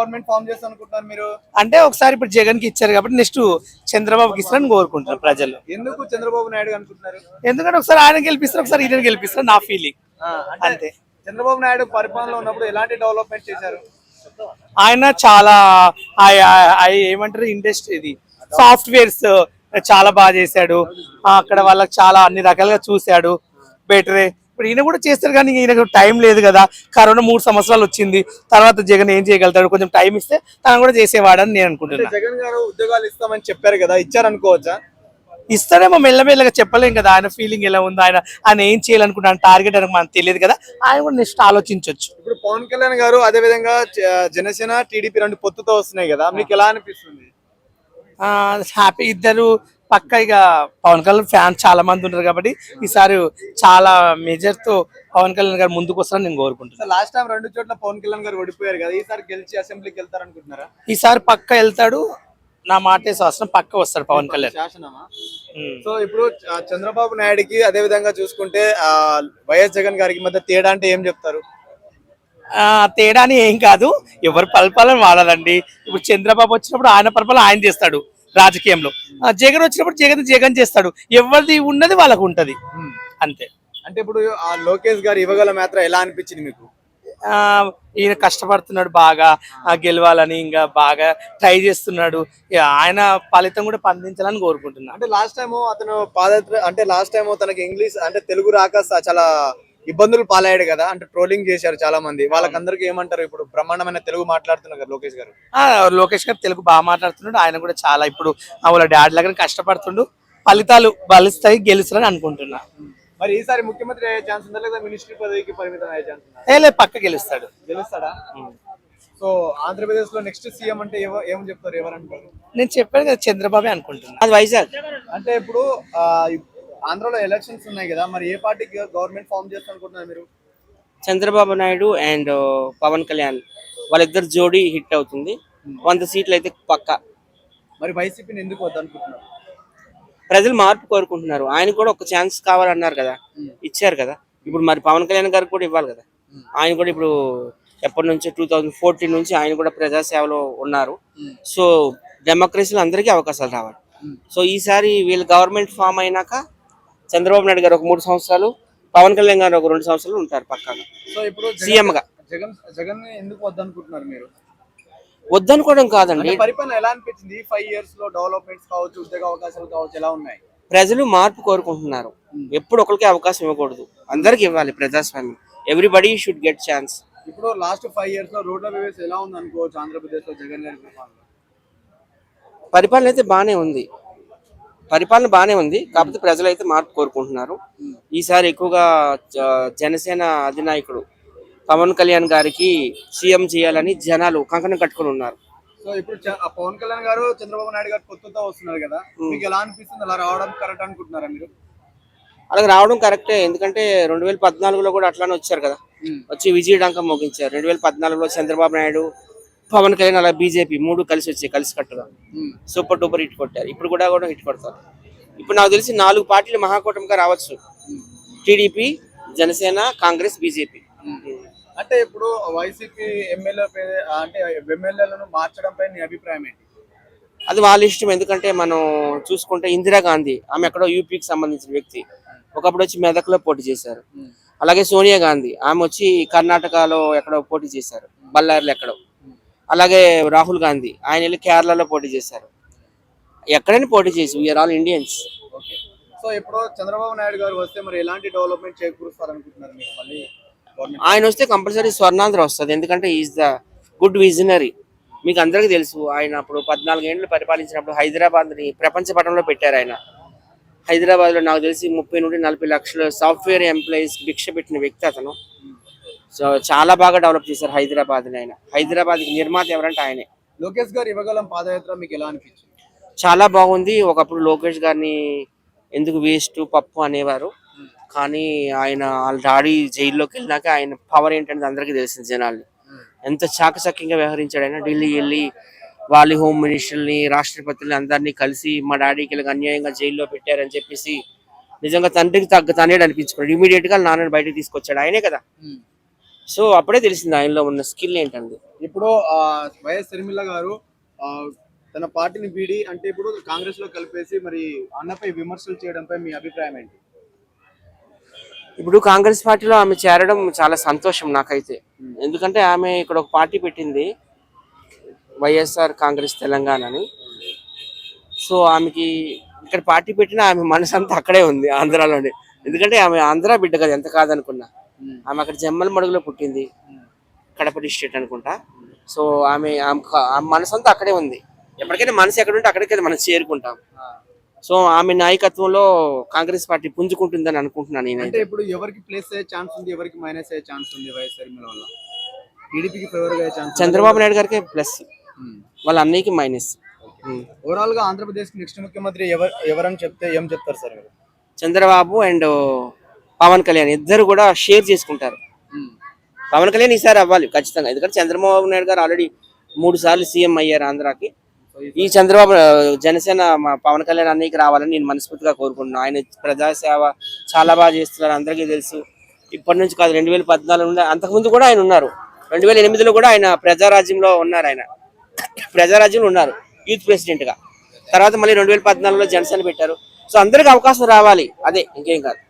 Government form చేస్తా అనుకుంటున్నారు మీరు? అంటే ఒకసారి ఇప్పుడు జగన్కి ఇచ్చారు కాబట్టి నెక్స్ట్ చంద్రబాబుకి ఇస్తారని కోరుకుంటున్నారు ప్రజలు. ఎందుకు చంద్రబాబు నాయుడు అనుకుంటున్నారు? ఎందుకంటే ఒకసారి ఆయన గెలిపిస్తారు ఒకసారి ఈయన గెలిపిస్తారు నా ఫీలింగ్ అంతే. చంద్రబాబు నాయుడు పరిపాలనలో ఉన్నప్పుడు ఎలాంటి డెవలప్మెంట్ చేశారు? ఆయన చాలా ఏమంటారు ఇండస్ట్రీ ఇది. సాఫ్ట్వేర్స్ చాలా బాగా చేశాడు. అక్కడ వాళ్ళకి చాలా అన్ని రకాలుగా చూశాడు. బెటరే ఇప్పుడు ఈయన కూడా చేస్తారు కానీ ఈయనకు టైం లేదు కదా. కరోనా మూడు సంవత్సరాలు వచ్చింది. తర్వాత జగన్ ఏం చేయగలుగుతాడు? కొంచెం టైం ఇస్తే తను కూడా చేసేవాడని నేను అంటే అనుకుంటున్నా జగన్ గారు ఉద్యోగాలు ఇస్తామని చెప్పారు కదా ఇచ్చారనుకోవచ్చా? ఇస్తాడేమో మెల్లమెల్లగా చెప్పలేం కదా. ఆయన ఫీలింగ్ ఎలా ఉందో ఆయన ఆయన ఏం చేయాలనుకుంటున్నాను టార్గెట్ అని మనకు తెలియదు కదా. ఆయన కూడా నెక్స్ట్ ఆలోచించవచ్చు ఇప్పుడు పవన్ కళ్యాణ్ గారు అదే విధంగా జనసేన టీడీపీ రెండు పొత్తుతో వస్తున్నాయి కదా. మీకు ఎలా అనిపిస్తుంది? హ్యాపీ ఇద్దరు పక్క ఇక పవన్ కళ్యాణ్ ఫ్యాన్ చాలా మంది ఉంటారు కాబట్టి ఈసారి చాలా మేజర్తో పవన్ కళ్యాణ్ గారు ముందుకు వస్తారని నేను కోరుకుంటున్నాను లాస్ట్ టైం రెండు చోట్ల పవన్ కళ్యాణ్ గారు ఓడిపోయారు కదా ఈసారి గెలిచి అసెంబ్లీకి వెళ్తారనుకుంటున్నారా? ఈసారి పక్క వెళ్తాడు నా మాటే శాసనం పక్క వస్తాడు పవన్ కళ్యాణ్. సో ఇప్పుడు చంద్రబాబు నాయుడుకి అదే విధంగా చూసుకుంటే వైఎస్ జగన్ గారికి మధ్య తేడా అంటే ఏం చెప్తారు? ఆ, తేడా అని ఏం కాదు ఎవరు పరిపాలన వాడాలండి. ఇప్పుడు చంద్రబాబు వచ్చినప్పుడు ఆయన పరిపాలన ఆయన చేస్తాడు. రాజకీయంలో. జగన్ వచ్చినప్పుడు జగన్ జగన్ చేస్తాడు. ఎవరిది ఉన్నది వాళ్ళకు ఉంటది. అంతే. అంటే ఇప్పుడు ఆ లోకేష్ గారు ఇవ్వగల మాత్రం ఎలా అనిపించింది మీకు? ఆ, ఈయన కష్టపడుతున్నాడు బాగా. గెలవాలని ఇంకా బాగా ట్రై చేస్తున్నాడు. ఆయన ఫలితం కూడా పండించాలని కోరుకుంటున్నాను అంటే లాస్ట్ టైం అతను పాదయాత్ర అంటే లాస్ట్ టైం తనకి ఇంగ్లీష్ అంటే తెలుగు రాక చాలా ఇబ్బందులు పాలయ్యాడు కదా అంటే ట్రోలింగ్ చేశారు చాలా మంది వాళ్ళకందరికి ఏమంటారు? ఇప్పుడు బ్రహ్మాండమైన తెలుగు మాట్లాడుతున్నారు కదా లోకేష్ గారు. ఆ, లోకేష్ గారు తెలుగు బాగా మాట్లాడుతున్నాడు. ఆయన కూడా చాలా ఇప్పుడు వాళ్ళ డాడీ దగ్గర కష్టపడుతుండు. ఫలితాలు బలుస్తాయి గెలుస్తారని అనుకుంటున్నా. మరి ఈసారి ముఖ్యమంత్రి అయ్యే ఛాన్స్ ఉందా లేదా? మినిస్ట్రీ పదవికి పరిమితం అయ్యే ఛాన్స్ ఉందా? లేదు పక్క గెలుస్తాడు. గెలుస్తాడా? సో ఆంధ్రప్రదేశ్లో నెక్స్ట్ సీఎం అంటే ఎవ- ఏం చెప్తారు? ఎవరంటారు? నేను చెప్పాను కదా చంద్రబాబే అనుకుంటున్నా. అది వైజాగ్. అంటే ఇప్పుడు ఆంధ్రలో ఎలక్షన్స్ ఉన్నాయి కదా మరి ఏ పార్టీకి గవర్నమెంట్ ఫామ్ చేస్తారు అనుకుంటున్నారు మీరు? చంద్రబాబు నాయుడు అండ్ పవన్ కళ్యాణ్ వాళ్ళిద్దరు జోడీ హిట్ అవుతుంది. వంద సీట్లు అయితే పక్క. మరి వైసీపీని ఎందుకు వద్దనుకుంటున్నారు? ప్రజలు మార్పు కోరుకుంటున్నారు. ఆయన కూడా ఒక ఛాన్స్ కావాలన్నారు కదా. ఇచ్చారు కదా. ఇప్పుడు మరి పవన్ కళ్యాణ్ గారికి కూడా ఇవ్వాలి కదా. ఆయన కూడా ఇప్పుడు ఎప్పటి నుంచి టూ థౌజండ్ ఫోర్టీన్ నుంచి ఆయన కూడా ప్రజాసేవలో ఉన్నారు. సో డెమోక్రసీలో అందరికీ అవకాశాలు రావాలి. సో ఈసారి వీళ్ళ గవర్నమెంట్ ఫామ్ అయినాక చంద్రబాబు నాయుడు గారు ఒక మూడు సంవత్సరాలు పవన్ కళ్యాణ్ గారు ఒక రెండు సంవత్సరాలు ఉంటారు పక్కాగా. సో ఇప్పుడు సీఎం గా జగన్ జగన్ ఎందుకు వద్దనుకుంటున్నారు మీరు? వద్దనుకోవడం కాదండి. పరిపాలన ఎలా అనిపించింది? ఫైవ్ ఇయర్స్లో డెవలప్మెంట్స్ కావచ్చు ఉద్యోగ అవకాశాలు కావచ్చు ఎలా ఉన్నాయి? ప్రజలు మార్పు కోరుకుంటున్నారు. ఎప్పుడు ఒకరికి అవకాశం ఇవ్వకూడదు. అందరికి ఇవ్వాలి ప్రజాస్వామ్యం. ఎవ్రీబడి షుడ్ గెట్ ఛాన్స్ ఇప్పుడు లాస్ట్ ఫైవ్ ఇయర్స్లో రోడ్ల వ్యవస్థ ఎలా ఉంది అనుకోవచ్చు ఆంధ్రప్రదేశ్లో జగన్ గారి పరిపాలన? పరిపాలన అయితే బాగానే ఉంది. పరిపాలన బాగానే ఉంది. కాకపోతే ప్రజలు అయితే మార్పు కోరుకుంటున్నారు. ఈసారి ఎక్కువగా జనసేన అధినాయకుడు పవన్ కళ్యాణ్ గారికి సీఎం చేయాలని జనాలు కంకణం కట్టుకొని ఉన్నారు. సో ఇప్పుడు పవన్ కళ్యాణ్ గారు చంద్రబాబు నాయుడు గారు కొత్తతో వస్తున్నారు కదా. మీకు ఎలా అనిపిస్తుంది? అలా రావడం కరెక్ట్ అనుకుంటున్నారా మీరు? అలాగే రావడం కరెక్టే. ఎందుకంటే రెండు వేల పద్నాలుగులో కూడా అట్లానే వచ్చారు కదా. వచ్చి విజయడంకం మోగించారు. రెండు వేల పద్నాలుగులో చంద్రబాబు నాయుడు పవన్ కళ్యాణ్ అలా బీజేపీ మూడు కలిసి వచ్చాయి కలిసి కట్టుగా. సూపర్ డూపర్ హిట్ కొట్టారు. ఇప్పుడు కూడా కూడా హిట్ కొడతారు. ఇప్పుడు నాకు తెలిసి నాలుగు పార్టీలు మహాకూటమిగా రావచ్చు. TDP Janasena Congress BJP. అంటే ఇప్పుడు వైసీపీ ఎమ్మెల్యే అంటే ఎమ్మెల్యేలను మార్చడం పై నీ అభిప్రాయం ఏంటి? అది వాళ్ళ ఇష్టం. ఎందుకంటే మనం చూసుకుంటే ఇందిరాగాంధీ ఆమె ఎక్కడో యూపీకి సంబంధించిన వ్యక్తి. ఒకప్పుడు వచ్చి మెదక్లో పోటీ చేశారు. అలాగే సోనియా గాంధీ ఆమె వచ్చి కర్ణాటకలో ఎక్కడో పోటీ చేశారు. బళ్ళారిలో ఎక్కడో. అలాగే రాహుల్ గాంధీ ఆయన వెళ్ళి కేరళలో పోటీ చేశారు. ఎక్కడైనా పోటీ చేసి we are all Indians okay. So ఇప్పుడు చంద్రబాబు నాయుడు గారు వస్తే మరి ఎలాంటి డెవలప్మెంట్ చేకూరుస్తారు అనుకుంటున్నారు మీరు మళ్ళీ ఆయన వస్తే కంపల్సరీ స్వర్ణాంధ్ర వస్తుంది ఎందుకంటే ఈజ్ ద గుడ్ విజనరీ మీకు అందరికీ తెలుసు ఆయన అప్పుడు పద్నాలుగేండ్లు పరిపాలించినప్పుడు హైదరాబాద్ని ప్రపంచ పటంలో పెట్టారు ఆయన. హైదరాబాద్లో నాకు తెలిసి ముప్పై నుండి నలభై లక్షల సాఫ్ట్వేర్ ఎంప్లాయీస్ భిక్ష పెట్టిన వ్యక్తి అతను. సో చాలా బాగా డెవలప్ చేశారు హైదరాబాద్ని ఆయన. హైదరాబాద్కి నిర్మాత ఎవరంటే ఆయనే. లోకేష్ గారు ఇవ్వగలం పాదయాత్ర మీకు ఎలా అనిపించింది? చాలా బాగుంది. ఒకప్పుడు లోకేష్ గారిని ఎందుకు వేస్ట్ పప్పు అనేవారు. కానీ ఆయన వాళ్ళ డాడీ జైల్లోకి వెళ్ళినాక ఆయన పవర్ ఏంటనేది అందరికీ తెలిసింది జనాల్ని. ఎంత చాకచక్యంగా వ్యవహరించాడు ఆయన. ఢిల్లీ వెళ్ళి వాళ్ళ హోమ్ మినిస్టర్ని రాష్ట్రపతుల్ని అందరినీ కలిసి మా డాడీకి ఇలాగ అన్యాయంగా జైల్లో పెట్టారని చెప్పేసి నిజంగా తండ్రికి తగ్గ తనేడు అనిపించుకున్నాడు. ఇమీడియట్గా నాన్నని బయటకు తీసుకొచ్చాడు. ఆయనే కదా. సో అప్పుడే తెలిసింది ఆయనలో ఉన్న స్కిల్ ఏంటంది ఇప్పుడు వైఎస్ షర్మిల గారు తన పార్టీని వీడి అంటే ఇప్పుడు కాంగ్రెస్లో కలిపేసి మరి అన్నపై విమర్శలు చేయడంపై మీ అభిప్రాయం ఏంటి? ఇప్పుడు కాంగ్రెస్ పార్టీలో ఆమె చేరడం చాలా సంతోషం నాకైతే. ఎందుకంటే ఆమె ఇక్కడ ఒక పార్టీ పెట్టింది వైఎస్ఆర్ కాంగ్రెస్ తెలంగాణ అని సో ఆమెకి ఇక్కడ పార్టీ పెట్టినా ఆమె మనసు అంతా అక్కడే ఉంది ఆంధ్రాలోనే. ఎందుకంటే ఆమె ఆంధ్ర బిడ్డ కదా ఎంత కాదనుకున్నా. ఆమె అక్కడ జమ్మల మడుగులో పుట్టింది. కడప డిస్ట్రిక్ట్ అనుకుంటా. సో ఆమె ఆమె మనసు అంతా అక్కడే ఉంది. ఎప్పటికైనా మనసు ఎక్కడ ఉంటే అక్కడికి మనం చేరుకుంటాం. సో ఆమె నాయకత్వంలో కాంగ్రెస్ పార్టీ పుంజుకుంటుందని అనుకుంటున్నాను అంటే నేనైతే ఇప్పుడు ఎవరికి ప్లేస్ అయ్యే ఛాన్స్ ఉంది ఎవరికి మైనస్ అయ్యే ఛాన్స్ ఉంది వైఎస్ షర్మిల వల్ల? టీడీపీకి ఫేవర్ అయ్యే ఛాన్స్ చంద్రబాబు నాయుడు గారికి ప్లస్ వాళ్ళ అన్నయ్యకి మైనస్ ఓవరాల్గా ఆంధ్రప్రదేశ్ నెక్స్ట్ ముఖ్యమంత్రి ఎవరు ఎవరని చెప్తే ఏం చెప్తారు సార్ చంద్రబాబు అండ్ పవన్ కళ్యాణ్ ఇద్దరు కూడా షేర్ చేసుకుంటారు. పవన్ కళ్యాణ్ ఈసారి అవ్వాలి ఖచ్చితంగా. ఎందుకంటే చంద్రబాబు నాయుడు గారు ఆల్రెడీ మూడు సార్లు సీఎం అయ్యారు ఆంధ్రాకి. ఈ చంద్రబాబు జనసేన మా పవన్ కళ్యాణ్ అన్నయ్యకి రావాలని నేను మనస్ఫూర్తిగా కోరుకుంటున్నాను ఆయన ప్రజాసేవ చాలా బాగా చేస్తున్నారు అందరికీ తెలుసు. ఇప్పటి నుంచి కాదు రెండు వేల పద్నాలుగు నుండి అంతకుముందు కూడా ఆయన ఉన్నారు. రెండు వేల ఎనిమిదిలో కూడా ఆయన ప్రజారాజ్యంలో ఉన్నారు ఆయన. ప్రజారాజ్యంలో ఉన్నారు యూత్ ప్రెసిడెంట్గా. తర్వాత మళ్ళీ రెండు వేల పద్నాలుగులో జనసేన పెట్టారు. సో అందరికి అవకాశం రావాలి. అదే ఇంకేం కాదు.